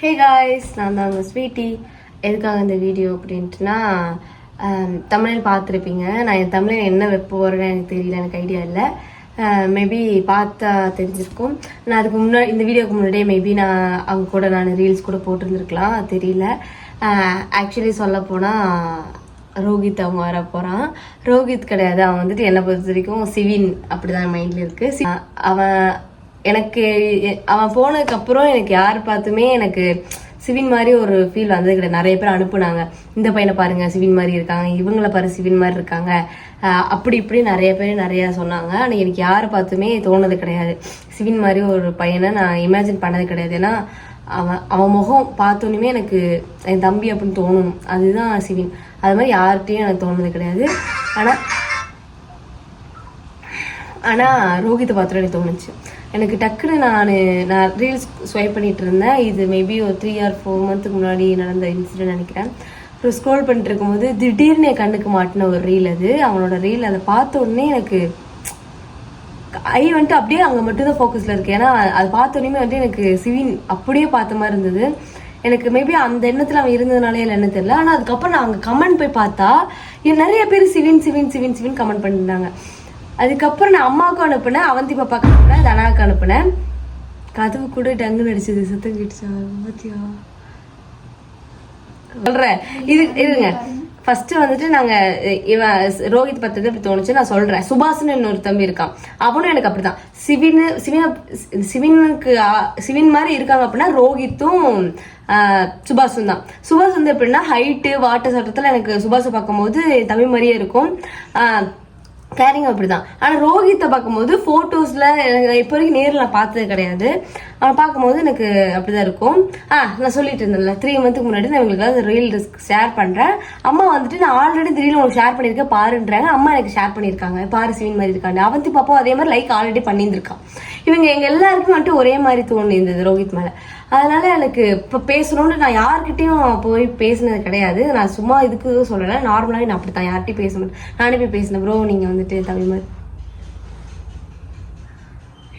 Hey guys நான் தான் உங்கள் ஸ்வீட்டி. எதுக்காக இந்த வீடியோ அப்படின்ட்டுனா தமிழில் பார்த்துருப்பீங்க. நான் என் தமிழில் என்ன வெப்ப போகிறேன்னு எனக்கு தெரியல எனக்கு ஐடியா இல்லை. மேபி பார்த்தா தெரிஞ்சிருக்கும். நான் அதுக்கு முன்னாடி இந்த வீடியோக்கு முன்னாடியே மேபி நான் அவங்க கூட நான் ரீல்ஸ் கூட போட்டிருந்துருக்கலாம் தெரியல. ஆக்சுவலி சொல்ல போனால் ரோஹித் அவங்க வர போகிறான் ரோஹித் கிடையாது அவன் வந்துட்டு என்னை பொறுத்த வரைக்கும் சிவின் அப்படிதான் மைண்டில் இருக்குது அவன் எனக்கு அவன் போனதுக்கு அப்புறம் எனக்கு யார் பார்த்துமே எனக்கு சிவின் மாதிரி ஒரு ஃபீல் வந்தது கிடையாது. நிறைய பேர் அனுப்புனாங்க. இந்த பையனை பாருங்க சிவின் மாதிரி இருக்காங்க இவங்கள பாரு சிவின் மாதிரி இருக்காங்க. அப்படி இப்படி நிறைய பேர் நிறைய சொன்னாங்க. ஆனால் எனக்கு யாரை பார்த்துமே தோணுது கிடையாது. சிவின் மாதிரி ஒரு பையனை நான் இமேஜின் பண்ணது கிடையாது. ஏன்னா அவன் அவன் முகம் பார்த்தோன்னே எனக்கு என் தம்பி அப்படின்னு தோணும். அதுதான் சிவின். அது மாதிரி யார்கிட்டையும் எனக்கு தோணுது கிடையாது. ஆனால் ஆனால் ரோஹித்தை பார்த்துட்டு எனக்கு தோணுச்சு. எனக்கு டக்குன்னு நான் நான் ரீல்ஸ் ஸ்வைப் பண்ணிட்டு இருந்தேன் இது மேபி ஒரு த்ரீ ஆர் ஃபோர் மந்த்துக்கு முன்னாடி நடந்த இன்சிடென்ட் நினைக்கிறேன். அப்புறம் ஸ்க்ரோல் பண்ணிட்டு இருக்கும்போது திடீர்னு என் கண்ணுக்கு மாட்டின ஒரு ரீல் அது. அவனோட ரீல் அதை பார்த்த உடனே எனக்கு ஐ வந்துட்டு அப்படியே அங்கே மட்டும்தான் ஃபோக்கஸில் இருக்குது ஏன்னா அது பார்த்த உடனே வந்துட்டு எனக்கு சிவின் அப்படியே பார்த்த மாதிரி இருந்தது. எனக்கு மேபி அந்த எண்ணத்தில் அவன் இருந்ததுனாலே இல்லை என்ன தெரியல. ஆனால் அதுக்கப்புறம் நான் அங்கே கமெண்ட் போய் பார்த்தா நிறைய பேர் சிவின் சிவின் சிவின் சிவின் கமெண்ட் பண்ணியிருந்தாங்க அதுக்கப்புறம் நான் அம்மாவுக்கும் அனுப்புனேன் அவந்தி பாப்பாக்கு அனுப்புனேன் தனாவுக்கு அனுப்புனேன். கதவு கூட டங்கு நடிச்சது சத்தம் கேட்டுச்சா பாத்தியா? சொல்றேன். இது இருங்க. ஃபர்ஸ்ட் வந்துட்டு நாங்க இவன் ரோஹித் பத்தது இப்படி தோணுச்சு நான் சொல்றேன். சுபாஷ்னு இன்னொரு தம்பி இருக்கான். அவனும் எனக்கு அப்படிதான் சிவின் சிவின சிவினுக்கு சிவின் மாதிரி இருக்காங்க அப்படின்னா ரோஹித்தும் சுபாஷும் தான். சுபாஷ் வந்து எப்படின்னா ஹைட்டு வாட்டர் சட்டத்துல எனக்கு சுபாஷை பார்க்கும்போது தமிழ் மாதிரியே இருக்கும். கேரிங் அப்படி தான் ஆனால் ரோஹித்தை பார்க்கும்போது போட்டோஸ்ல இப்போ வரைக்கும் நேரில் நான் பார்த்தது கிடையாது. அவனை பார்க்கும்போது எனக்கு அப்படிதான் இருக்கும். ஆ நான் சொல்லிட்டு இருந்தேன்ல த்ரீ மந்த்துக்கு முன்னாடி நான் உங்களுக்கு ரீல் ஷேர் பண்ணுறேன் அம்மா வந்துட்டு நான் ஆல்ரெடி திடீர்னு ரீல் உங்களுக்கு ஷேர் பண்ணியிருக்கேன் பாருன்றாங்க. அம்மா எனக்கு ஷேர் பண்ணியிருக்காங்க. பாரு சீன் மாதிரி இருக்காங்க அவந்தி பாப்பா அதே மாதிரி லைக் ஆல்ரெடி பண்ணியிருந்திருக்கான். இவங்க எங்கள் எல்லாருக்கும் வந்துட்டு ஒரே மாதிரி தோணுது இருந்தது ரோஹித் மேலே. அதனால எனக்கு இப்போ பேசணும்னு நான் யார்கிட்டையும் போய் பேசினது கிடையாது. நான் சும்மா இதுக்கு சொல்லலை. நார்மலாகவே நான் அப்படி தான் யார்கிட்டையும் பேச மாட்டேன். நானே போய் பேசினேன் ப்ரோ நீங்கள் வந்துட்டு தமிழ் மாதிரி.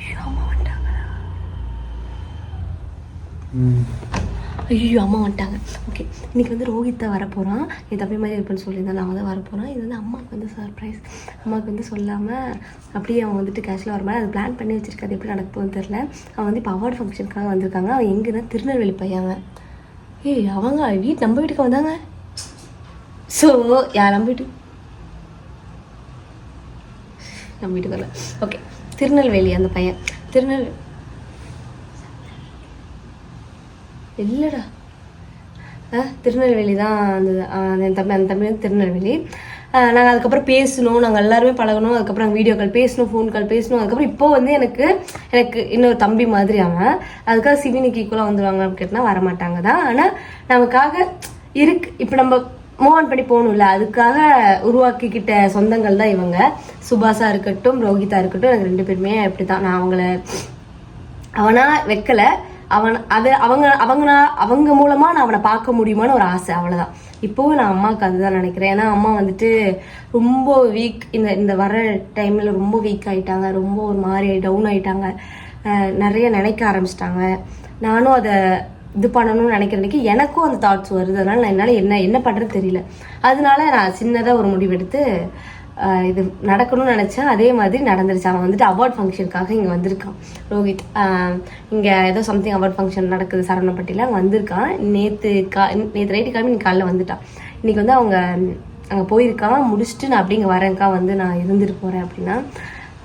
ஐயோ, அம்மா வந்துட்டாங்க. ஐயோ அம்மா வந்துட்டாங்க. ஓகே இன்னைக்கு வந்து ரோஹித்தா வரப்போகிறான் இது என் மாதிரி இருப்பேன்னு சொல்லியிருந்தேன் நான் வந்து வரப்போகிறான் இது வந்து அம்மாவுக்கு வந்து சர்ப்ரைஸ் அம்மாவுக்கு வந்து சொல்லாமல் அப்படியே அவன் வந்துட்டு கேஷில் வர மாதிரி அது பிளான் பண்ணி வச்சிருக்காது எப்படி நடக்குதுன்னு தெரில அவன் வந்து இப்போ அவார்டு ஃபங்க்ஷனுக்காக வந்திருக்காங்க. அவன் எங்கன்னா திருநெல்வேலி பையன் ஏய் அவங்க வீட்டு நம்ம வீட்டுக்கு வந்தாங்க. ஸோ யார் நம்ம வீட்டு நம்ம வீட்டுக்கு வரல. ஓகே திருநெல்வேலி அந்த பையன். திருநெல்வேலி இல்லைடா. ஆ திருநெல்வேலி தான் அந்த என் தம்பி அந்த தம்பி வந்து திருநெல்வேலி. நாங்கள் அதுக்கப்புறம் பேசணும் நாங்கள் எல்லாருமே பழகணும் அதுக்கப்புறம் நாங்கள் வீடியோ கால் பேசணும் ஃபோன் கால் பேசணும் அதுக்கப்புறம் இப்போ வந்து எனக்கு எனக்கு இன்னொரு தம்பி மாதிரி அவன். அதுக்காக சிவினுக்கு ஈக்குவலாக வந்துடுவாங்க அப்படின்னு கேட்டால் வரமாட்டாங்க தான். ஆனால் நமக்காக இருக்கு. இப்போ நம்ம மூவ் ஆன் பண்ணி போகணும்ல அதுக்காக உருவாக்கிக்கிட்ட சொந்தங்கள் தான் இவங்க. சுபாஷா இருக்கட்டும் ரோஹிதா இருக்கட்டும் எனக்கு ரெண்டு பேருமே அப்படி தான் நான் அவங்கள அவனா வைக்கல. அவன் அது அவங்க அவங்க அவங்க மூலமா நான் அவனை பார்க்க முடியுமான்னு ஒரு ஆசை அவ்வளவுதான். இப்போவும் நான் அம்மாவுக்கு அதுதான் நினைக்கிறேன். ஏன்னா அம்மா வந்துட்டு ரொம்ப வீக் இந்த இந்த வர டைம்ல ரொம்ப வீக் ஆயிட்டாங்க. ரொம்ப ஒரு மாதிரி டவுன் ஆயிட்டாங்க. நிறைய நினைக்க ஆரம்பிச்சிட்டாங்க. நானும் அதை இது பண்ணணும்னு நினைக்கிறதுக்கு எனக்கும் அந்த தாட்ஸ் வருது. அதனால நான் என்னால் என்ன என்ன பண்ணுறது தெரியல. அதனால நான் சின்னதாக ஒரு முடிவெடுத்து இது நடக்கணும்னு நினச்சேன் அதே மாதிரி நடந்துருச்சு. அவன் வந்துட்டு அவார்ட் ஃபங்க்ஷனுக்காக இங்கே வந்திருக்கான். ரோஹித் இங்கே ஏதோ சம்திங் அவார்ட் ஃபங்க்ஷன் நடக்குது சரவணப்பட்டியில். அவன் வந்திருக்கான். நேற்று கா நேற்று நைட்டு கிளம்பி இன்னைக்கு காலைல வந்துட்டான். இன்னைக்கு வந்து அவங்க அங்கே போயிருக்கான் முடிச்சுட்டு நான் அப்படிங்க வரேன்க்கா வந்து நான் இருந்துட்டு போகிறேன் அப்படின்னா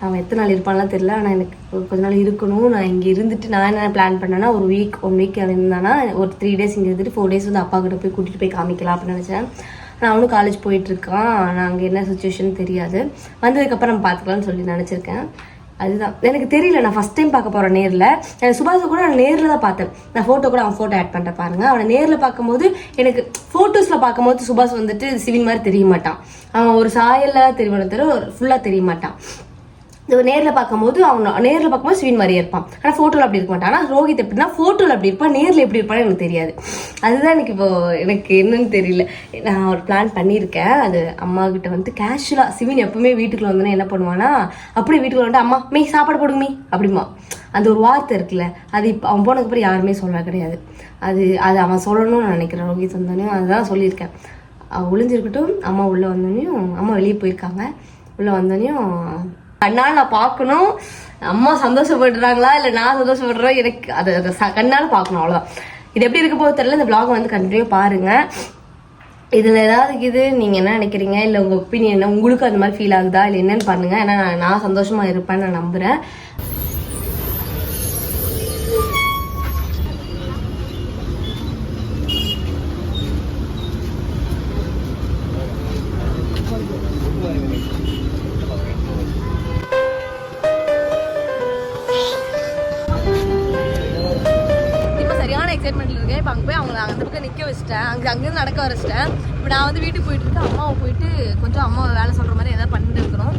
அவன் எத்தனை நாள் இருப்பான்லாம் தெரில ஆனால் எனக்கு கொஞ்ச நாள் இருக்கணும். நான் இங்கே இருந்துட்டு நான் என்ன பிளான் பண்ணேன்னா ஒரு வீக் ஒன் வீக் அவன் இருந்தானா ஒரு த்ரீ டேஸ் இங்கே இருந்துட்டு ஃபோர் டேஸ் வந்து அப்பா கிட்ட போய் கூட்டிகிட்டு போய் காமிக்கலாம் அப்படின்னு நினச்சேன். நான் அவனும் காலேஜ் போயிட்டுருக்கான். நாங்கள் நான் அங்கே என்ன சுச்சுவேஷன் தெரியாது. வந்ததுக்கப்புறம் பார்த்துக்கலாம்னு சொல்லி நினச்சிருக்கேன். அதுதான். எனக்கு தெரியல நான் ஃபர்ஸ்ட் டைம் பார்க்க போகிறேன் நேரில். எனக்கு சுபாஷை கூட நான் நேரில் தான் பார்த்தேன். நான் ஃபோட்டோ கூட அவன் ஃபோட்டோ ஆட் பண்ணிட்டேன் பாருங்க. அவனை நேரில் பார்க்கும்போது எனக்கு ஃபோட்டோஸில் பார்க்கும்போது சுபாஷ் வந்துட்டு சிவில் மாதிரி தெரிய மாட்டான். அவன் ஒரு சாயலில் தெரிய தவிர ஃபுல்லாக தெரிய மாட்டான். நேரில் பார்க்கும்போது அவன் நேரில் பார்க்கும்போது ஸ்வீன் மாதிரியே இருப்பான். ஆனால் ஃபோட்டோவில் அப்படி இருக்க மாட்டான். ஆனால் ரோஹித் எப்படின்னா ஃபோட்டோவில் அப்படி இருப்பான். நேரில் எப்படி இருப்பான்னு எனக்கு தெரியாது. அதுதான் எனக்கு இப்போ எனக்கு என்னன்னு தெரியல. நான் ஒரு பிளான் பண்ணியிருக்கேன். அது அம்மா கிட்ட வந்து கேஷுவலாக சிவின் எப்பவுமே வீட்டுக்குள்ள வந்தோன்னா என்ன பண்ணுவானா அப்படியே வீட்டுக்குள்ள வந்துட்டு அம்மா மீ சாப்பாடு போடுங்க மீ அப்படிமா அந்த ஒரு வார்த்தை இருக்குல்ல அது இப்போ அவன் போனதுக்கப்புறம் யாருமே சொல்ல கிடையாது. அது அது அவன் சொல்லணும்னு நான் நினைக்கிறேன். ரோஹித் வந்தோடனே அதுதான் சொல்லியிருக்கேன். அவள் ஒளிஞ்சிருக்கட்டும். அம்மா உள்ளே வந்தோடனையும் அம்மா வெளியே போயிருக்காங்க. உள்ளே வந்தோடனையும் கண்ணால் நான் பார்க்கணும். அம்மா சந்தோஷப்படுறாங்களா இல்லை நான் சந்தோஷப்படுறோம்? எனக்கு அதை அதை ச- கண்ணால் பார்க்கணும் அவ்வளோதான் இது எப்படி இருக்க போது தெரியல. இந்த பிளாக் வந்து கண்டினியூ பாருங்க. இதில் ஏதாவது இது நீங்கள் என்ன நினைக்கிறீங்க? இல்லை உங்கள் ஒப்பீனியன் என்ன? உங்களுக்கு அந்த மாதிரி ஃபீல் ஆகுதா? இல்லை என்னன்னு பண்ணுங்க. ஏன்னா நான் நான் சந்தோஷமாக இருப்பேன்னு நான் நம்புகிறேன் வச்சிட்டேன். அங்கே அங்கேருந்து நடக்க வரச்சிட்டேன். இப்போ நான் வந்து வீட்டுக்கு போயிட்டு இருக்கேன் அம்மாவை போயிட்டு கொஞ்சம் அம்மாவை வேலை சொல்கிற மாதிரி எதாவது பண்ணிட்டு இருக்கணும்.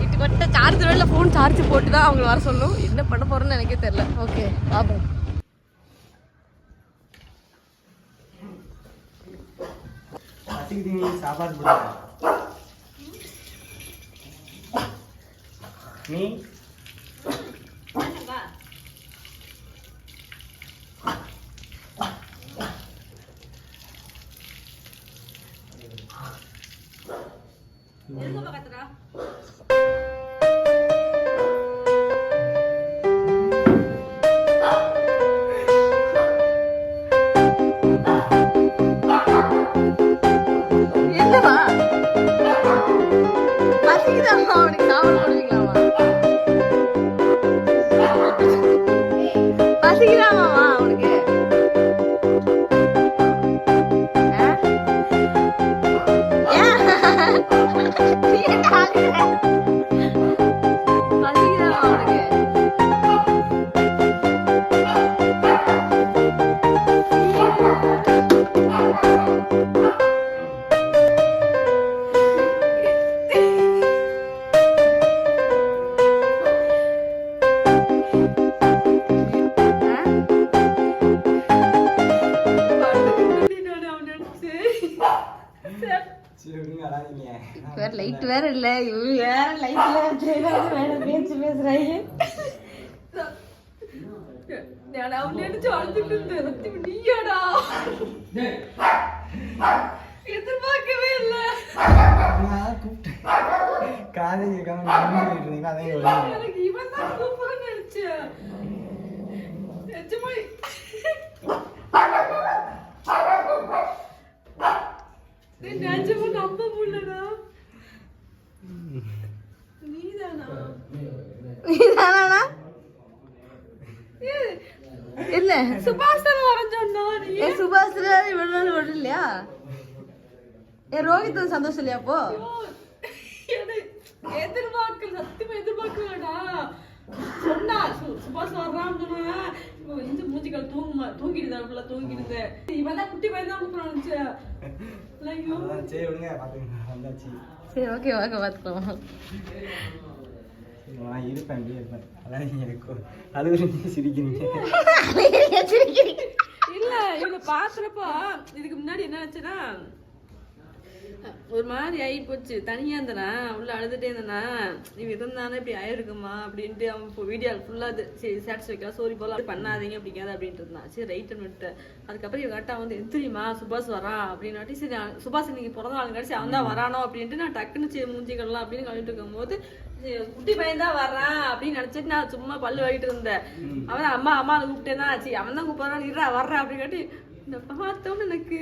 வீட்டுக்கு வந்துட்டு சார்ஜர் இல்லை ஃபோன் சார்ஜ் போட்டு தான் அவங்கள வர சொல்லணும். என்ன பண்ண போகிறோன்னு எனக்கே தெரில ஓகே பாப்போம். சாப்பாடு நீ? ഇസ്രായേൽ. ഞാൻ അവനെയാണ് ചോദിച്ചിട്ടുണ്ട് നിറത്തി നീയാടാ എതിർപ്പാക്കവേ അല്ല. കാലം ഞാൻ ചുമ്മാ നമ്പ പുള്ളടാ நீதானா? இல்ல சுபாஷ் தானே வரைஞ்சோன்னா நீ? ஏ சுபாஷ் இவ்வளவு நாள் விட இல்லையா ஏ ரோஹித் சந்தோஷம் இல்லையா அப்போ? எனக்கு எதிர்பார்க்கல சத்தியமா எதிர்பார்க்கலடா. சொன்னா சுபாஷ் வர்றான்னு இந்த மூஞ்சிகள் தூங்குமா? தூங்கிடுதா? ஃபுல்லா தூங்கிடுது. இவன் தான் குட்டி பையன் தான் அதான் சரி விடுங்க பாத்துங்க வந்தாச்சு. சரி ஓகே பார்த்துக்கலாம் சரி, நான் இருப்பேன் அப்படியே இருப்பேன். அதான் எனக்கு சிரிக்கிறீங்க. இல்ல இவனை பாக்குறப்போ இதுக்கு முன்னாடி என்ன நினைச்சேன்னா ஒரு மாதிரி ஆகி போச்சு. தனியா இருந்தனா உள்ள அழுதுட்டே இருந்தனா நீ இருந்தானே இப்படி ஆயிருக்குமா அப்படின்ட்டு அவன் இப்போ வீடியோ ஃபுல்லா அது சரி ஸ்டேட்டஸ் வைக்கலாம் சோரி போல அப்படி பண்ணாதீங்க பிடிக்காது அப்படின்ட்டு இருந்தான். சரி ரைட்டுன்னு விட்டேன் அதுக்கப்புறம் இவ கரெக்டாக வந்து தெரியுமா சுபாஷ் வரான் அப்படின்னாட்டி சரி சுபாஷ் இன்னைக்கு பிறந்த நாள் கடைசி அவன் தான் வரானோ அப்படின்ட்டு நான் டக்குன்னு சரி மூஞ்சிக்கலாம் அப்படின்னு கழிட்டு இருக்கும்போது சரி, குட்டி பையன் தான் வர்றான் அப்படின்னு நினைச்சிட்டு நான் சும்மா பல்லு வாங்கிட்டு இருந்தேன். அவன் அம்மா அம்மா கூப்பிட்டேன் தான் சரி அவன் தான் கூப்பிட்றான் இருடா வர்றேன் அப்படின்னு கேட்டு இந்த பார்த்தோன்னு எனக்கு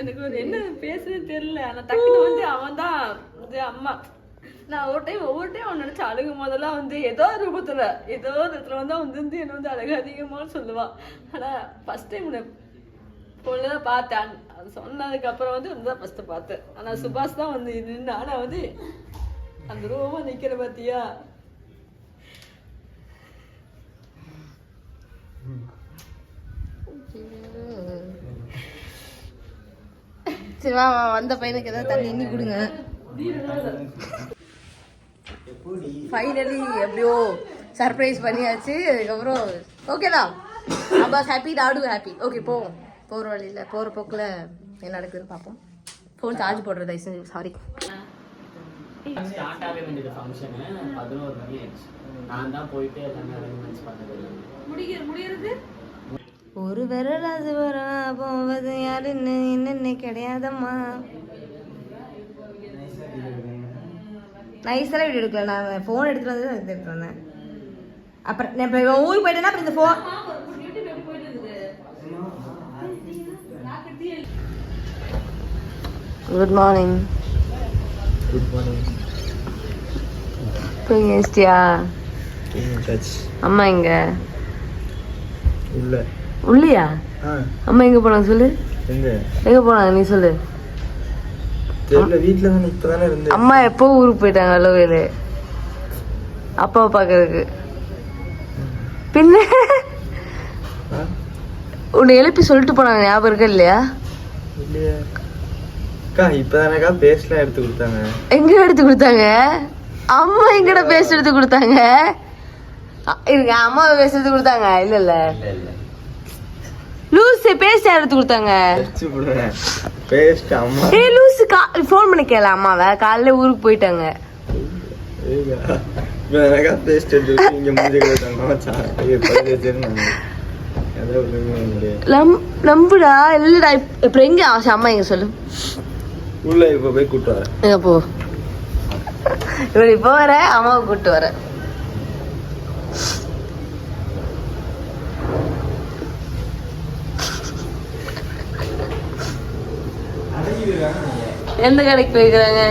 எனக்கு ஒரு என்ன பேசுறது தெரியல. ஆனா டக்குனு வந்து அவன் தான் இது அம்மா. நான் ஒரு டைம் ஒவ்வொரு டைம் அவன் நினைச்சு அழுகும் போதெல்லாம் வந்து ஏதோ ஒரு ரூபத்துல ஏதோ ஒரு இடத்துல வந்து அவன் வந்து என்ன வந்து அழகு அதிகமான்னு சொல்லுவான் ஆனா ஃபர்ஸ்ட் டைம் உன்னை பொண்ணுதான் பார்த்தேன். அது சொன்னதுக்கு அப்புறம் வந்து தான் ஃபர்ஸ்ட் பார்த்தேன். ஆனா சுபாஷ் தான் வந்து நின்று ஆனா வந்து அந்த ரூபமா நிக்கிற பாத்தியா? சரி வா வா, வந்த பையனுக்கு ஏதாவது தண்ணி இன்னி கொடுங்க. ஃபைனலி எப்படியோ சர்ப்ரைஸ் பண்ணியாச்சு. அதுக்கப்புறம் ஓகேடா அப்பாஸ் ஹாப்பி நாடும் ஹாப்பி ஓகே போவோம். போகிற வழியில் போகிற போக்கில் என்ன நடக்குதுன்னு பார்ப்போம். ஃபோன் சார்ஜ் போடுறது தயவு செஞ்சு. சாரி ஸ்டார்ட் ஆக வேண்டியது ஃபங்க்ஷனு பதினோரு மணி ஆயிடுச்சு. நான் தான் போயிட்டு எல்லாமே அரேஞ்ச்மெண்ட்ஸ் பண்ணது எல்லாமே. முடிகிற முடியறது? ஒரு விரல் அது வரும் போவது யாருன்னு என்னென்ன கிடையாதம்மா. நைஸாக வீடியோ எடுக்கல. நான் ஃபோன் எடுத்துட்டு வந்து எனக்கு எடுத்துட்டு வந்தேன். அப்புறம் நான் இப்போ ஊருக்கு போயிட்டேன்னா அப்புறம் இந்த phone good morning good morning தூங்கி அம்மா எங்க? உள்ள உள்ளியா? அம்மா எங்க போனாங்க சொல்லு? எங்க? எங்க போனாங்க நீ சொல்லு? வீட்டில் அம்மா எப்போ ஊருக்கு போயிட்டாங்க அளவேலு அப்பாவை பார்க்கறதுக்கு பின்ன? உன்னை எழுப்பி சொல்லிட்டு போனாங்க ஞாபகம் இருக்கா இல்லையா? இல்லையா. அக்கா இப்போ தானேக்கா பேஸ்ட்லாம் எடுத்து கொடுத்தாங்க. எங்க எடுத்து கொடுத்தாங்க? அம்மா எங்கட பேஸ்ட் எடுத்து கொடுத்தாங்க? இருங்க அம்மா பேஸ்ட் எடுத்து கொடுத்தாங்க? இல்ல இல்ல. லூசு பேஸ்ட் எடுத்து கொடுத்தாங்க? பேஸ்ட் அம்மா. ஏய் லூசு கா ஃபோன் பண்ணி கேள அம்மாவை. காலைல ஊருக்கு போயிட்டாங்க. நம்புடா. இல்லடா இப்- இப்ப எங்க அம்மா எங்க சொல்லு. உள்ள இப்போ போய் கூட்டு வரேன். போ. இவன் இப்போ வர அம்மாவை கூட்டு வர. எந்த கடைக்கு போயிருக்கிறாங்க?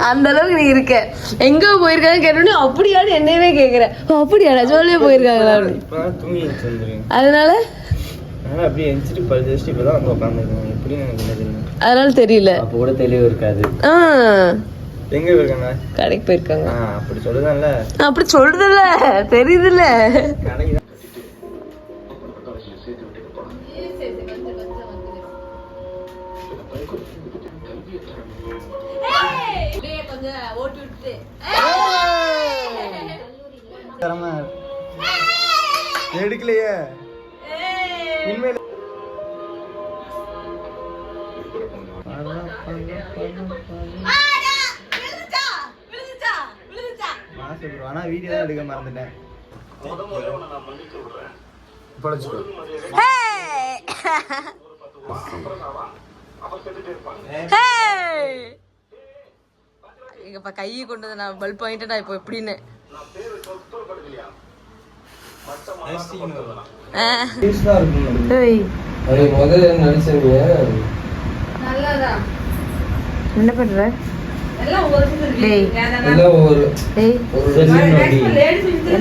அந்த அளவுக்கு நீ இருக்க. எங்க போயிருக்காங்க கேட்டோன்னே அப்படியான்னு என்னையவே கேக்குற. ஓ, அப்படியா நிஜமாலே போயிருக்காங்களா? அதனால? அதனால தெரியல. அப்போ கூட தெளிவு இருக்காது. எங்க இருக்காங்க கடைக்கு போயிருக்காங்க. அப்படி சொல்லுதான்ல அப்படி சொல்றதுல தெரியுதுல்ல. கடைக்கு தான் தரமா? எடுக்கலையே. உண்மையில மாசு bro. ஆனா வீடியோ தான் எடுக்க மறந்துட்டேன். பழச்சுக்கோ. எங்கப்பா கையை கொண்டு வந்து நான் பல்ப் வாங்கிட்டேன் இப்போ எப்படின்னு. என்ன பண்ற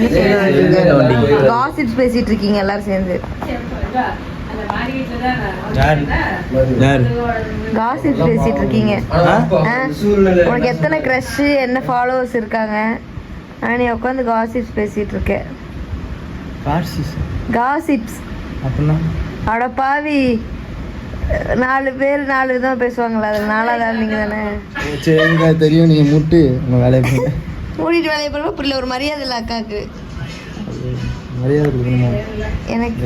செய்யறீங்க காசிப்ஸ் பேசிட்டு இருக்கீங்க எல்லாரும் சேர்ந்து. யார்? காசிப்ஸ் பேசிட்டு இருக்கீங்க உனக்கு எத்தனை க்ரஷ் என்ன ஃபாலோவர்ஸ் இருக்காங்க? ஆனா நீ உட்காந்து காசிப்ஸ் பேசிட்டு இருக்க காசிப்ஸ் அட பாவி. நாலு பேர் நாலு விதமா பேசுவாங்களா அதுல நாலாவது நீங்க தானே சரிங்க தெரியும்? நீங்க முட்டு. உங்க வேலையை மூடிட்டு வேலையை பண்ணுவோம் புரியல ஒரு மரியாதை இல்லை கொடுக்கணுமா? எனக்கு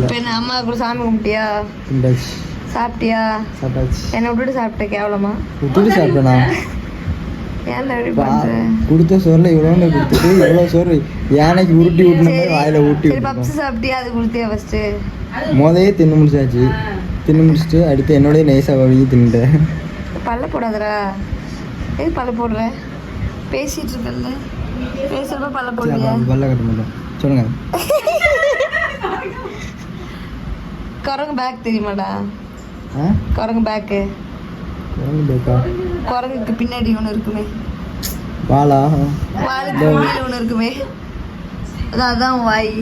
இப்போ என்ன அம்மா கூட சாமி கும்பிட்டியா? சாப்பிட்டியா? என்னை விட்டுட்டு சாப்பிட்ட கேவலமா? விட்டுட்டு சாப்பிட்டேனா? இப்படி கொடுத்த சோறில் இவ்வளோன்னு கொடுத்துட்டு இவ்வளோ சோறு யானைக்கு உருட்டி விட்டுன மாதிரி வாயில ஊட்டி பப்ஸ் சாப்பிட்டியா? அது கொடுத்தியா ஃபர்ஸ்ட் மோதையே தின்னு முடிச்சாச்சு. தின்னு முடிச்சுட்டு அடுத்து என்னோடய நைஸாக வழி தின்னுட்டேன். பல்ல போடாதடா. எது பல்ல போடுற? பேசிட்டு இருக்கல்ல. பேசுறப்ப பல்ல போடுவியா பல்ல கட்ட மாட்டோம் சொல்லுங்க. குரங்கு பேக் தெரியுமாடா? குரங்கு பேக்கு குரங்கு பேக்கா குரங்குக்கு பின்னாடி ஒன்று இருக்குமே. வாளுக்கு முன்னாடி ஒன்று இருக்குமே. அதான் வாய்.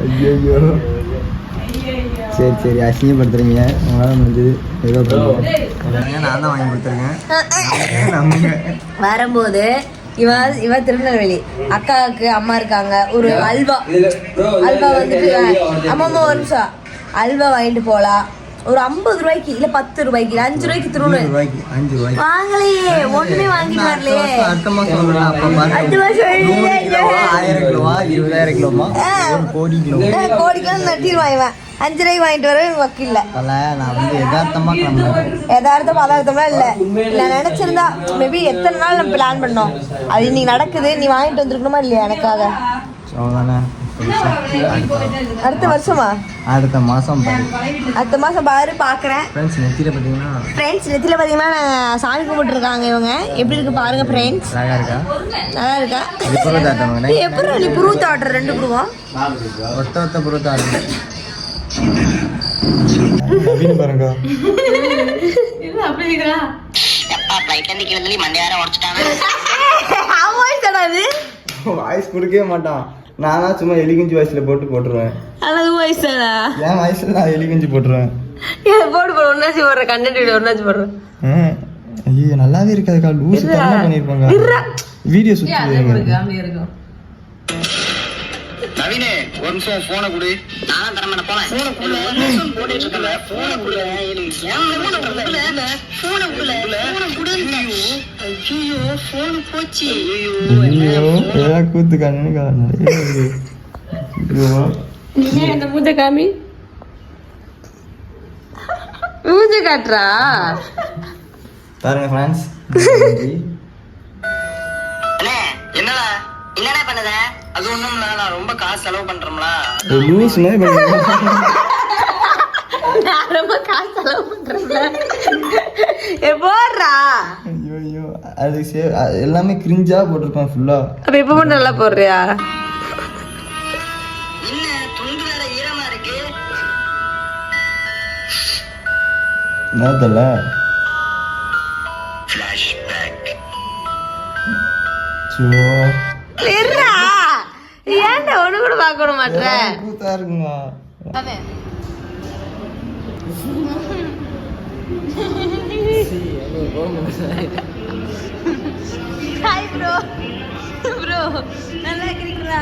ஐயோ சரி சரி. அசிங்கப்படுத்துறீங்க. உங்களால் முடிஞ்சது. ஏதோ பண்ணுங்க. நான் தான் வாங்கி கொடுத்துருக்கேன். வரும்போது இவ இவ திருநெல்வேலி. அக்காவுக்கு அம்மா இருக்காங்க. ஒரு அல்வா. அல்வா வந்துட்டு அம்மா அம்மா ஒரு நிமிஷம். அல்வா வாங்கிட்டு போலாம். ஒரு ஐம்பது ரூபாய்க்கு இல்ல பத்து ரூபாய்க்கு இல்ல அஞ்சு ரூபாய்க்கு ரூபாய்க்கு வாங்கலையே ஒண்ணுமே வாங்கிட்டு வரலையே. அடுத்த மாசம் மாசம் ஆயிரம் கிலோவா இருபதாயிரம் கிலோமா ஒரு கோடி கிலோ கோடிக்கெல்லாம் நட்டிடுவான் இவன் அஞ்சு வாங்கிட்டு வர வக்கீல்ல தல நான் வந்து இல்ல நான் நினைச்சிருந்தா மேபி எத்தனை நாள் நம்ம பிளான் பண்ணோம் அது இன்னைக்கு நடக்குது நீ வாங்கிட்டு வந்திருக்கணுமா இல்லையா எனக்காக அவ்வளோதானே அடுத்த வருஷமா? அடுத்த மாசம் பாரு அடுத்த மாசம் பாரு பாக்குறேன். ஃப்ரெண்ட்ஸ் நெத்தியில பார்த்தீங்கன்னா ஃப்ரெண்ட்ஸ் நெத்தியில் பார்த்தீங்கன்னா நான் சாமி கும்பிட்டுருக்காங்க இவங்க. எப்படி இருக்கு பாருங்க ஃப்ரெண்ட்ஸ் அழகா இருக்கா நல்லா இருக்கா இது புருவத்தாட்டம் நீ புருவத்தை ஆடுற ரெண்டு புருவம்? ஒத்த ஒத்த புருவத்தாட்டம் அப்படின்னு பாருங்க. வாய்ஸ் அது? வாய்ஸ் கொடுக்கவே மாட்டான். நானா சும்மா எலிகுஞ்சி வாய்ஸ்ல போட்டு போட்டுருவேன். அல்லது வாய்ஸ் தானா என் வாய்ஸ்ல நான் எலிகுஞ்சி போட்டுருவேன். போடு போடு ஒன்னாச்சு போடுறேன் கண்டென்ட் வீடியோ ஒன்னாச்சு போடுறேன். ஐயோ நல்லாவே இருக்காதுக்கா லூசு தரமா பண்ணிருப்பாங்க. வீடியோ சுத்தி நவீனே ஒரு நிமிஷம் போனை கொடு. நானும் தர மாட்டேன் போனேன் போனை கொடு. ஒரு நிமிஷம் போட்டுட்டு இருக்கல போனை கொடு. போனை கொடு. போனை கொடு. ஐயோ போன் போச்சு. ஐயோ ஏதா கூத்து கண்ணு அந்த காமி? மூஞ்ச காட்டுறா? பாருங்க ஃப்ரெண்ட்ஸ் என்னடா? என்னடா பண்ணத? அது ஒண்ணும் இல்ல நான் ரொம்ப காசு செலவு பண்றோம்ல லூஸ் மாதிரி பண்ணுங்க நான் ரொம்ப காசு செலவு பண்றேன்ல. ஏ போடுறா. ஐயோ ஐயோ அது எல்லாமே கிரிஞ்சா போட்டிருப்பான் ஃபுல்லா அப்ப மட்டும் நல்லா போடுறியா? என்ன துண்டு வேற ஈரமா இருக்கு? என்ன தெரியல சோ ஏன்டா ஒண்ணு கூட பார்க்க விட மாட்டேற? கூத்தா இருக்குங்க ஹாய் ப்ரோ ப்ரோ நல்லா இருக்கிறீங்களா?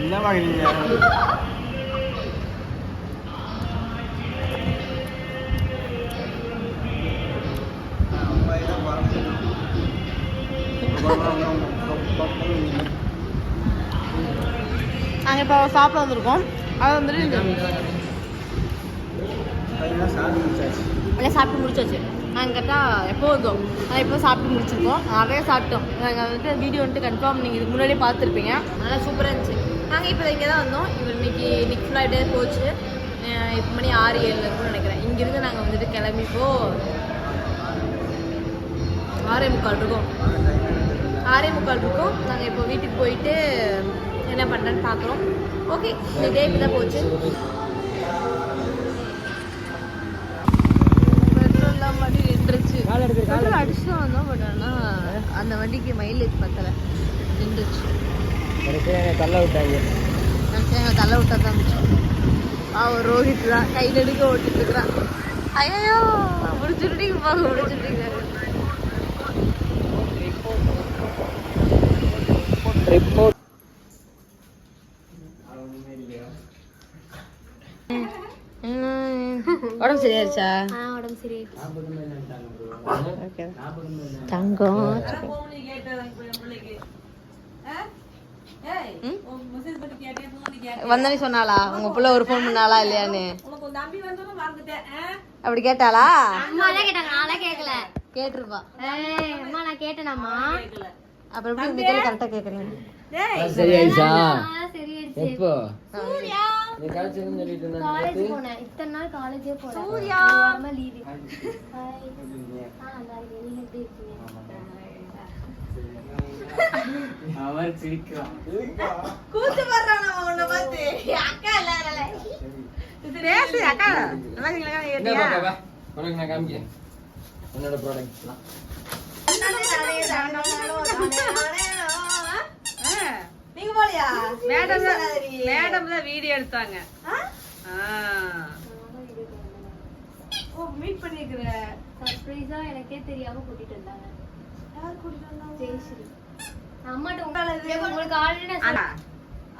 என்ன பாக்குறீங்க நாங்கள் இப்போ சாப்பிட வந்திருக்கோம். அது வந்துட்டு எல்லாம் சாப்பிட்டு முடிச்சாச்சு. நாங்கள் கரெக்டாக எப்போ வந்தோம்? ஆனால் இப்போ சாப்பிட்டு முடிச்சிருக்கோம். நிறைய சாப்பிட்டோம். நாங்கள் வந்துட்டு வீடியோ வந்துட்டு கன்ஃபார்ம் நீங்கள் இதுக்கு முன்னாடியே பார்த்துருப்பீங்க. நல்லா சூப்பராக இருந்துச்சு. நாங்கள் இப்போ இங்கே தான் வந்தோம். இப்போ இன்னைக்கு இன்னைக்கு ஃபுல்லாக டே போச்சு. இப்போ மணி ஆறு ஏழு இருக்கும்னு நினைக்கிறேன். இங்கேருந்து நாங்கள் வந்துட்டு கிளம்பிப்போ. ஆறே முக்கால் இருக்கும். ஆறே முக்கால் இருக்கும். நாங்கள் இப்போ வீட்டுக்கு போயிட்டு என்ன பண்ணுறேன்னு பார்க்குறோம் ஓகே இந்த டே இப்படி போச்சு. பெட்ரோல்லாம் வண்டி நின்றுச்சு. பெட்ரோல் அடிச்சு தான் வந்தோம் பட் ஆனால் அந்த வண்டிக்கு மைலேஜ் பத்தலை. நின்றுச்சு. தள்ள விட்டாங்க. தள்ள விட்டா தான் அவன் ரோஹித் தான். கையில் எடுக்க ஓட்டிட்டு இருக்கிறான். ஐயோ முடிச்சுட்டீங்க போக உடம்பு சரியாயிருச்சா? உடம்பு சரி ஓகே தங்கம். வந்தனே சொன்னாளா? உங்க புள்ள ஒரு ஃபோன் பண்ணாளா இல்லையான்னு? அப்படி கேட்டாளா? கேட்டிருப்பா. ஏய் அம்மா நான் கேட்டேனாம்மா. அப்புறம் எப்படி இந்த கேள்வி கரெக்டா கேக்குறீங்க? சரியாயிடுச்சா ஆ, சரியாயிடுச்சு. எப்போ? நீ கழிச்சுன்னு சொல்லிட்டு இருந்தா காலேஜ் போனேன். இத்தனை நாள் காலேஜே போல. சூர்யா. லீவு ஆ நல்லா இருக்கேன் நீங்க எப்படி இருக்கீங்க? அவர் சிரிக்கிறான். கூத்து பண்றான் உன்னை பார்த்து. அக்கா இல்ல பேசு அக்கா. நல்லா இருக்கீங்களா? என்ன பாப்பா உனக்கு நான் காமிக்கிறேன். என்னோட ப்ராடக்ட் நீங்க போலியா? மேடம் தான் மேடம் தான் வீடியோ எடுத்தாங்க. ஆ. ஓ மீட் பண்ணிருக்கிற. சர்ப்ரைஸா எனக்கே தெரியாம கூட்டிட்டு வந்தாங்க. யார் கூட்டிட்டு வந்தாங்க? ஜெயஸ்ரீ. அம்மாட்ட உங்களுக்கு உங்களுக்கு ஆல்ரெடி.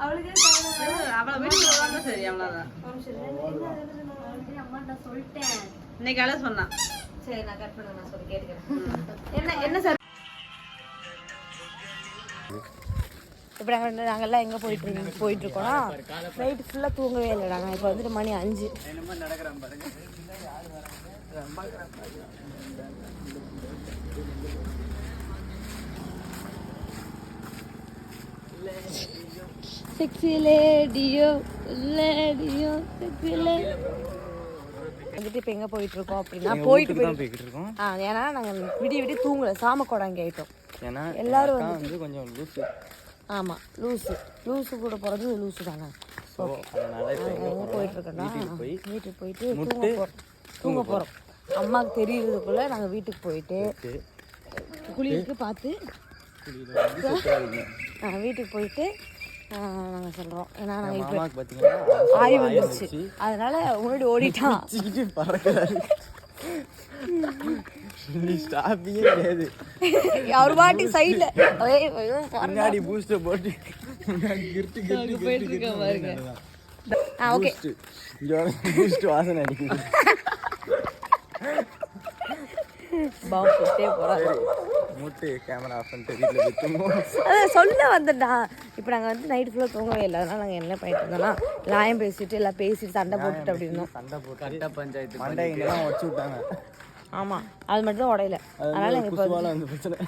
அவளுக்கு. அவளை வீட்டுக்கு வருவாங்க சரி already அம்மாட்ட சொல்லிட்டேன். இன்னைக்கு சொன்னான். சரி நான் கட் நான் சொல்லி கேட்டுக்கிறேன். என்ன என்ன சார்? இப்போ நாங்கள் நாங்கள்லாம் எங்கே போயிட்டு இருக்கோம் போயிட்டு இருக்கோம்னா நைட்டு ஃபுல்லாக தூங்கவே இல்லை நாங்கள் இப்போ வந்துட்டு மணி அஞ்சு. செக்ஸி லேடியோ லேடியோ செக்ஸி வந்துட்டு இப்போ எங்கே போயிட்டு இருக்கோம் அப்படின்னா போயிட்டு போயிட்டு இருக்கோம் ஆ ஏன்னா நாங்கள் விடிய விடிய தூங்கல. சாமக்கோடாங்க ஆயிட்டோம். ஏன்னா எல்லாரும் வந்து கொஞ்சம் லூசு. ஆமாம் லூசு. லூசு கூட பிறந்தது லூசு தானே. ஸோ அதனால இப்போ நாங்கள் எங்கே போயிட்டு இருக்கோம்னா வீட்டுக்கு போய் வீட்டுக்கு போயிட்டு தூங்க போகிறோம் தூங்க போகிறோம் அம்மாவுக்கு தெரியறதுக்குள்ள நாங்கள் வீட்டுக்கு போயிட்டு குளிருக்கு பார்த்து வீட்டுக்கு போயிட்டு நாங்கள் சொல்கிறோம் ஏன்னா நாங்கள் இப்போ ஆய் வந்துருச்சு. அதனால முன்னாடி ஓடிட்டான் அவர் பாட்டுக்கு சைடில் முன்னாடி பூஸ்டர் போட்டு ஆ ஓகே. பூஸ்ட் வாசனை அடிக்குது. பாவம் போட்டே போகிறாரு மூட்டு கேமரா ஆஃப் பண்ணிட்டு வீட்டில் போய் தூங்குவோம் அதான் சொல்ல வந்துட்டா. இப்போ நாங்கள் வந்து நைட் ஃபுல்லாக தூங்கவே இல்லை. அதனால நாங்கள் என்ன பண்ணிட்டு இருந்தோம்னா நியாயம் பேசிட்டு எல்லாம் பேசிட்டு சண்டை போட்டுட்டு அப்படி இருந்தோம். சண்டை போட்டு கட்ட பஞ்சாயத்து மண்டைங்கெல்லாம் வச்சு விட்டாங்க. ஆமாம் அது மட்டும் தான் உடையல. அதனால எங்கள் இப்போ வந்து பிரச்சனை.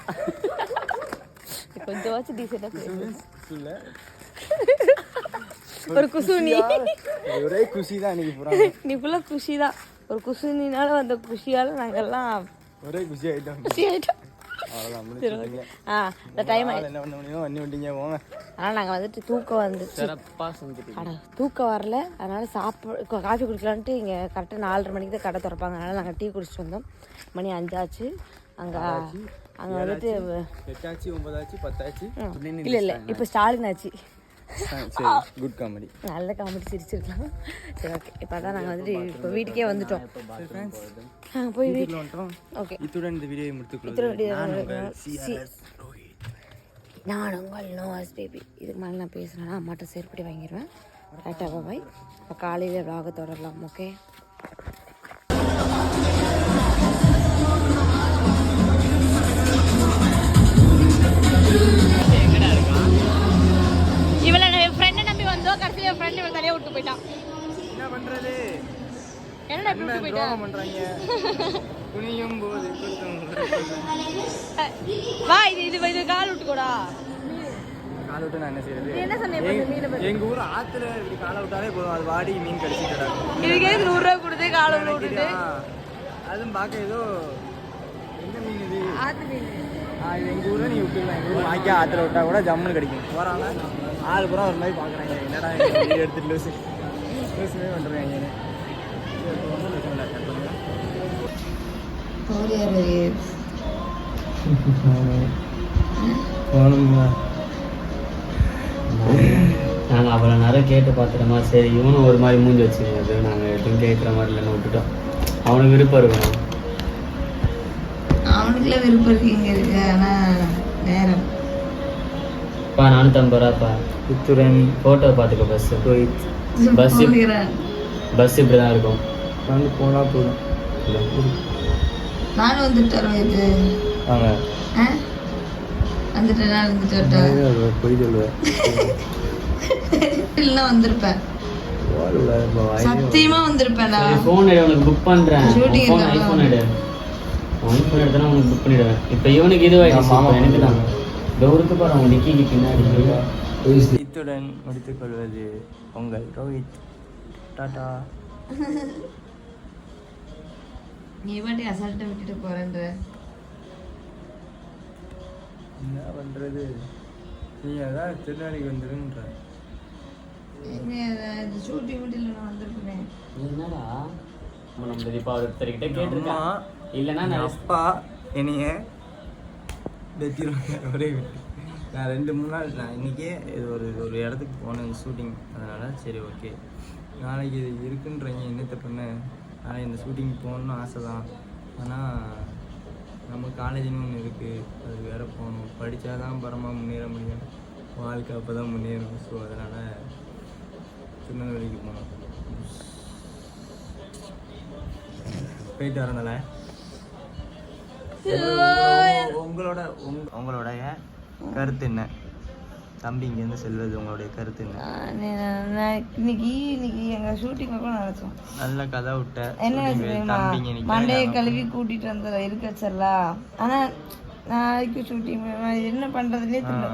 கொஞ்சமாச்சும் டீசெண்டாக இல்ல ஒரு குசுனி. ஒரே குஷி தான் நீ ஃபுல்லாக குஷி தான் ஒரு குசுனினால வந்த குஷியால் நாங்கெல்லாம் ஒரே குஷி ஆயிட்டோம் குஷி ஆகிட்டோம் அவ்வளோதான் முடிச்சுட்டீங்க ஆ இந்த டைம் என்ன பண்ண முடியும் வண்டி வண்டிங்க போங்க. ஆனால் நாங்கள் வந்துட்டு தூக்கம் வரல. அதனால சாப்பிட காஃபி குடிக்கலான்ட்டு இங்கே கரெக்டாக நாலரை மணிக்கு தான் கடை திறப்பாங்க. அதனால நாங்கள் டீ குடிச்சிட்டு வந்தோம். மணி அஞ்சாச்சு. அங்கே அங்கே வந்துட்டு எட்டாச்சு ஒன்பதாச்சு பத்தாச்சு. இல்லை இல்லை இப்போ ஸ்டாலின் ஆச்சு. குட் காமெடி நல்ல காமெடி சிரிச்சிருக்கலாம். சரி ஓகே இப்போ தான் நாங்கள் வந்துட்டு இப்போ வீட்டுக்கே வந்துட்டோம். நாங்கள் போய் வீட்டு வந்துட்டோம். ஓகே இத்துடன் இந்த வீடியோவை முடித்துக் இத்துடன் video நான் உங்கள் நோவாஸ் பேபி இதுக்கு மேலே நான் பேசுனேன்னா அம்மாட்ட சேர்ப்படி வாங்கிடுவேன் கரெக்டாக பாய் இப்போ காலையில் விலாக தொடரலாம் ஓகே கடைசியில் என் ஃப்ரெண்ட் இவள் தனியாக விட்டு போயிட்டான். என்ன பண்றது? என்னடா இப்படி விட்டு போயிட்டா துரோகம் பண்றாங்க? குனியும் போது குத்தும் வா இது இது இது கால் விட்டு கூடா காலை விட்டு நான் என்ன செய்யறது என்ன மீனை எங்க- ஊர் ஆத்துல இப்படி காலை விட்டாலே போதும். அது வாடி மீன் கடிச்சிட்டு இதுக்கு எதுக்கு நூறுரூவா கொடுத்து காலை விட்டுட்டு. அதுவும் பார்க்க ஏதோ என்ன மீன் இது? ஆத்து மீன். ஆ, இது எங்க ஊர்ல நீ விட்டுக்கலாம் எங்க ஊர் வாய்க்கா ஆத்துல விட்டா கூட ஜம்முன்னு கிடைக்கும். போறாங்க ஆள் பூரா ஒரு மாதிரி பாக்குறாங்க என்னடா எடுத்துட்டு லூசு. லூசுமே போகணுங்களா நாங்கள் அவ்வளோ நேரம் கேட்டு பார்த்துட்டோமா. சரி இவனும் ஒரு மாதிரி மூஞ்சி வச்சுருந்தது நாங்கள் எதுவும் கேட்குற மாதிரி இல்லைன்னு விட்டுட்டோம். அவனுக்கு விருப்பம் இருக்கணும். அவனுக்குள்ள விருப்பம் இருக்கு இங்க இருக்கு. ஆனா நேரம். பா நானூற்றம்பது ரூபாப்பா புத்துரன் ஃபோட்டோ பார்த்துக்க பஸ்ஸு பஸ் போகிறேன். பஸ் இப்படி தான் இருக்கும். வந்து போனா போதும். நானும் வந்துட்டு இது. வாங்க. ஆ? வந்துட்டு நான் வரட்டா? பொய் சொல்லுவேன்? இல்லைன்னா வந்திருப்பேன். சத்தியமா வந்திருப்பேன்டா. சரி ஃபோன் எடு உனக்கு புக் ஃபோன் இருக்கா? ஐஃபோன் எடு. ஐஃபோன் எடுத்தா உனக்கு புக் பண்ணிடுவேன். இப்போ இவனுக்கு இது ஆமா, ஆமா. எனக்கு தான். பாரு அவங்க நிக்கிக்கு பின்னாடி இத்துடன் முடித்துக் கொள்வது உங்கள் ரோஹித். டாடா. நீ பாட்டி அசால்ட்டை விட்டுட்டு போறேன்ற. என்ன பண்றது? நீ அதான் திருநாளைக்கு வந்துருன்ற. ஷூட்டிங் நான் வந்திருப்பேன் நீ என்னடா? நம்ம இப்போ அவர் ஒருத்தர்கிட்ட கேட்டிருக்கான் இல்லைன்னா நான் அப்பா என்னைய வெட்டிடுவாங்க ஒரே நான் ரெண்டு மூணு நாள் நான் இன்னைக்கே இது ஒரு ஒரு இடத்துக்கு போனேன் ஷூட்டிங் அதனால் சரி ஓகே நாளைக்கு இது இருக்குன்றீங்க என்னத்தை பண்ண ஆனால் இந்த ஷூட்டிங் போகணும்னு ஆசை தான் ஆனால் நம்ம காலேஜ்னு ஒன்று இருக்குது அது வேற போகணும். படித்தா தான் பரமாக முன்னேற முடியும். வாழ்க்கை அப்போ தான் முன்னேறும். ஸோ அதனால் திருநெல்வேலிக்கு போனோம் போயிட்டு வரனால உங்களோட உங்க- உங்களுடைய கருத்து என்ன? தம்பி இங்கேருந்து செல்வது உங்களுடைய கருத்து என்ன? இன்னைக்கு இன்னைக்கு எங்க ஷூட்டிங் கூட நினைச்சோம் நல்ல கதை விட்ட என்ன மண்டையை. கழுவி கூட்டிட்டு வந்துடுற இருக்க வச்சிடலாம் ஆனா நாளைக்கு ஷூட்டிங் என்ன பண்றதுன்னே தெரியல.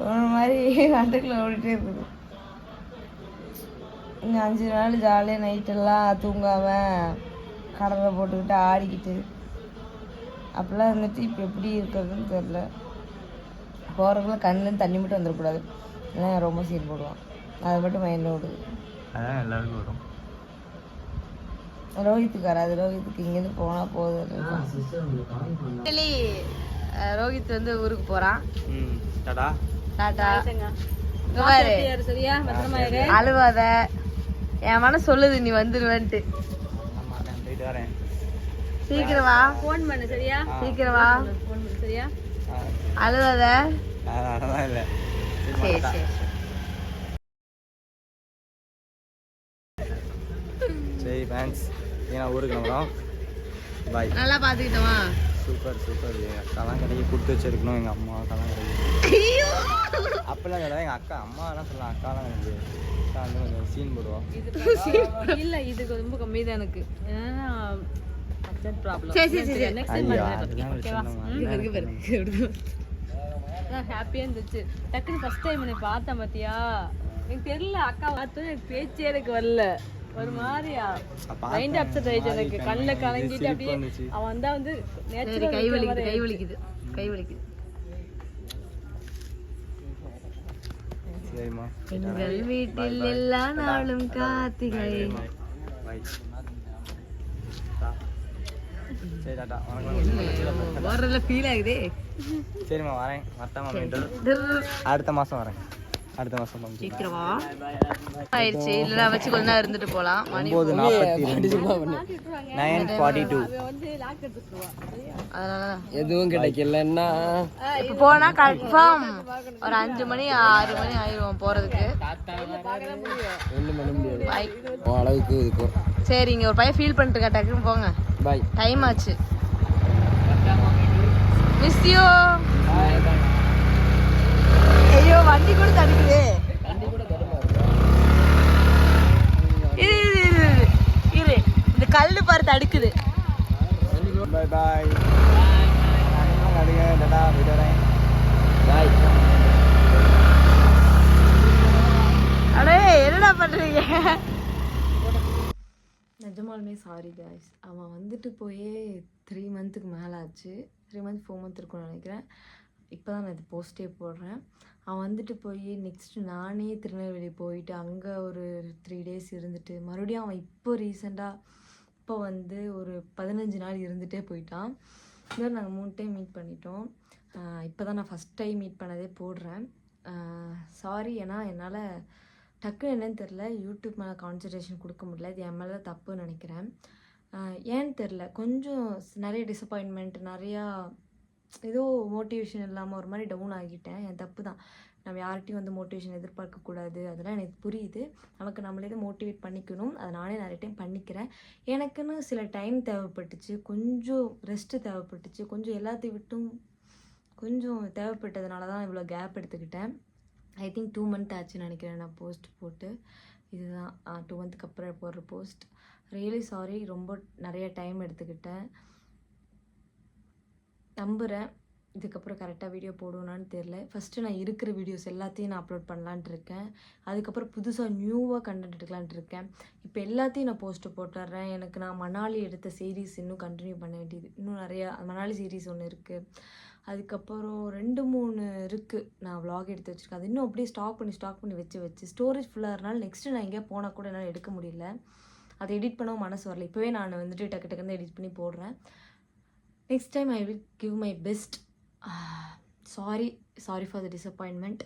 ஒரு மாதிரி மண்டைக்குள்ள ஓடிட்டே இருக்குது. இந்த அஞ்சு நாள் ஜாலியாக நைட்டெல்லாம் தூங்காம கடலை போட்டுக்கிட்டு ஆடிக்கிட்டு அப்படிலாம் இருந்துட்டு இப்போ எப்படி இருக்கிறதுன்னு தெரில போகிறக்குள்ள கண்ணுலேருந்து தண்ணி மட்டும் வந்துடக்கூடாது. ஏன்னா ரொம்ப சீன் போடுவான். அது மட்டும் மைண்டில் ஓடுது அதான் எல்லாருக்கும் வரும். ரோஹித்துக்கு வராது. ரோஹித்துக்கு இங்கேருந்து போனால் போதும் ரோஹித் வந்து ஊருக்கு போகிறான் ம் டாடா. இரு. அழுவாத. என் மனசு சொல்லுது நீ வந்துருவேன்ட்டு ஆமாம் நான் போயிட்டு வரேன் சீக்கிரம். வா ஃபோன் பண்ணு சரியா? சீக்கிரம். வா ஃபோன் பண்ணு சரியா? அழுவாத அதெல்லாம் இல்லை. சரி சரி சரி. ஃபேன்ஸ் ஏன்னா ஊருக்கு கிளம்புறோம் பாய் நல்லா பார்த்துக்கிட்டோமா? சூப்பர் சூப்பர் எங்கள் அக்காலாம் கிடைக்க கொடுத்து வச்சிருக்கணும். எங்கள் அம்மா அக்காலாம் கிடைக்கும் அப்பெல்லாம் கிடையாது. எங்கள் அக்கா அம்மாலாம் சொல்லலாம். அக்காலாம் எனக்கு அக்கா வந்து கொஞ்சம் சீன் போடுவோம் இல்ல இதுக்கு ரொம்ப கம்மி தான் எனக்கு. ஏன்னா சரி நெக்ஸ்ட் டைம் இருந்துச்சு. டக்குன்னு ஃபர்ஸ்ட் டைம் என்னை பார்த்தேன் பாத்தியா? எனக்கு தெரியல அக்கா பார்த்தோம் எனக்கு பேச்சே எனக்கு வரல. ஒரு மாதிரியா? மைண்ட் அப்செட் ஆயிடுச்சு எனக்கு. கண்ணுல கலங்கிட்டு அப்படியே அவன் வந்தா வந்து சரி நேச்சுரல் கை வலிக்குது கை வலிக்குது கை வலிக்குது. எங்கள் வீட்டில் எல்லா நாளும் கார்த்திகை. சரி டாட்டா வணக்கம் போறதுல ஃபீல் ஆகுதே. சரிம்மா வரேன். வரட்டாமா அடுத்த மாதம் வரேன். அடுத்த சீக்கிரமா ஆயிடுச்சு. இல்லைனா வச்சு கொஞ்ச நேரம் இருந்துட்டு போலாம். மணி ஒம்பது நாற்பத்தி ரெண்டு. நைன் ஃபார்ட்டி டூ அதனால எதுவும் கிடைக்கலன்னா. இப்போ போனா கன்ஃபார்ம் ஒரு அஞ்சு மணி ஆறு மணி ஆயிடுவோம் போறதுக்கு. ஒன்றும் பண்ண முடியாது. Bye. உன் அளவுக்கு இருக்கும் சரி இங்க ஒரு பையன் ஃபீல் பண்ணிட்டு டக்குன்னு போங்க. பாய் டைம் ஆச்சு. மிஸ் யூ ஐயோ வண்டி கூட தடுக்குது. இரு இரு இரு இரு. இரு இந்த கல்லு பாரு தடுக்குது. பாய் அடே என்னடா பண்றீங்க? நிஜமாலுமே சாரி காய்ஸ் அவன் வந்துட்டு போயே த்ரீ மந்த்துக்கு மேலே ஆச்சு த்ரீ மந்த் ஃபோர் மந்த் இருக்கும்னு நினைக்கிறேன். இப்போ தான் நான் இது போஸ்ட்டே போடுறேன். அவன் வந்துட்டு போய் நெக்ஸ்ட்டு நானே திருநெல்வேலி போயிட்டு அங்கே ஒரு த்ரீ டேஸ் இருந்துட்டு மறுபடியும் அவன் இப்போ ரீசெண்டாக இப்போ வந்து ஒரு பதினஞ்சு நாள் இருந்துகிட்டே போயிட்டான். இன்னொரு நாங்கள் மூணு டைம் மீட் பண்ணிட்டோம். இப்போ தான் நான் ஃபஸ்ட் டைம் மீட் பண்ணதே போடுறேன். சாரி ஏன்னா என்னால் டக்குன்னு என்னன்னு தெரில யூடியூப் மேலே கான்சன்ட்ரேஷன் கொடுக்க முடியல. இது என் மேலே தப்புன்னு நினைக்கிறேன். ஏன்னு தெரில கொஞ்சம் நிறைய டிசப்பாயின்மெண்ட் நிறையா ஏதோ மோட்டிவேஷன் இல்லாமல் ஒரு மாதிரி டவுன் ஆகிட்டேன். என் தப்பு தான் நம்ம யார்கிட்டையும் வந்து மோட்டிவேஷன் எதிர்பார்க்கக்கூடாது அதெல்லாம் எனக்கு புரியுது. நமக்கு நம்மளே தான் மோட்டிவேட் பண்ணிக்கணும் அதை நானே நிறைய டைம் பண்ணிக்கிறேன். எனக்குன்னு சில டைம் தேவைப்பட்டுச்சு. கொஞ்சம் ரெஸ்ட்டு தேவைப்பட்டுச்சு. கொஞ்சம் எல்லாத்தையும் விட்டும் கொஞ்சம் தேவைப்பட்டதுனால தான் இவ்வளோ கேப் எடுத்துக்கிட்டேன். ஐ திங்க் டூ மந்த் ஆச்சுன்னு நினைக்கிறேன். நான் போஸ்ட் போட்டு. இதுதான். டூ மந்த்துக்கு அப்புறம் போடுற போஸ்ட் ரியலி சாரி ரொம்ப நிறைய டைம் எடுத்துக்கிட்டேன். நம்புகிறேன் இதுக்கப்புறம் கரெக்டாக வீடியோ போடுவேனான்னு தெரில ஃபஸ்ட்டு நான் இருக்கிற வீடியோஸ் எல்லாத்தையும் நான் அப்லோட் பண்ணலான்ட்டு இருக்கேன். அதுக்கப்புறம் புதுசாக நியூவாக கண்டென்ட் எடுக்கலான்ட்டு இருக்கேன். இப்போ எல்லாத்தையும் நான் போஸ்ட்டு போட்டுடுறேன் எனக்கு நான் மணாலி எடுத்த சீரீஸ் இன்னும் கண்டினியூ பண்ண வேண்டியது. இன்னும் நிறையா மணாலி சீரீஸ் ஒன்று இருக்குது அதுக்கப்புறம் ரெண்டு மூணு இருக்குது நான் vlog எடுத்து வச்சுருக்கேன். அது இன்னும் அப்படியே ஸ்டாக் பண்ணி ஸ்டாக் பண்ணி வச்சு வச்சு ஸ்டோரேஜ் ஃபுல்லாக இருந்தாலும் நெக்ஸ்ட்டு நான் எங்கேயா போனால் கூட என்னால் எடுக்க முடியல. அதை எடிட் பண்ணவும் மனசு வரல. இப்போவே நான் வந்துட்டு டக்கு டக்குன்னு எடிட் பண்ணி போடுறேன். Next time I will give my best sorry sorry for the disappointment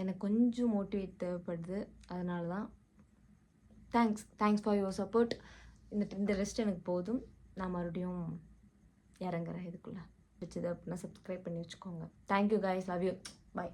எனக்கு கொஞ்சம் மோட்டிவேட் தேவைப்படுது. அதனால தான் thanks thanks for your support இந்த இந்த ரெஸ்ட் எனக்கு போதும். நான் மறுபடியும் இறங்குறேன் இதுக்குள்ளே. பிடிச்சது அப்படின்னா சப்ஸ்கிரைப் பண்ணி வச்சுக்கோங்க. Thank you guys love you bye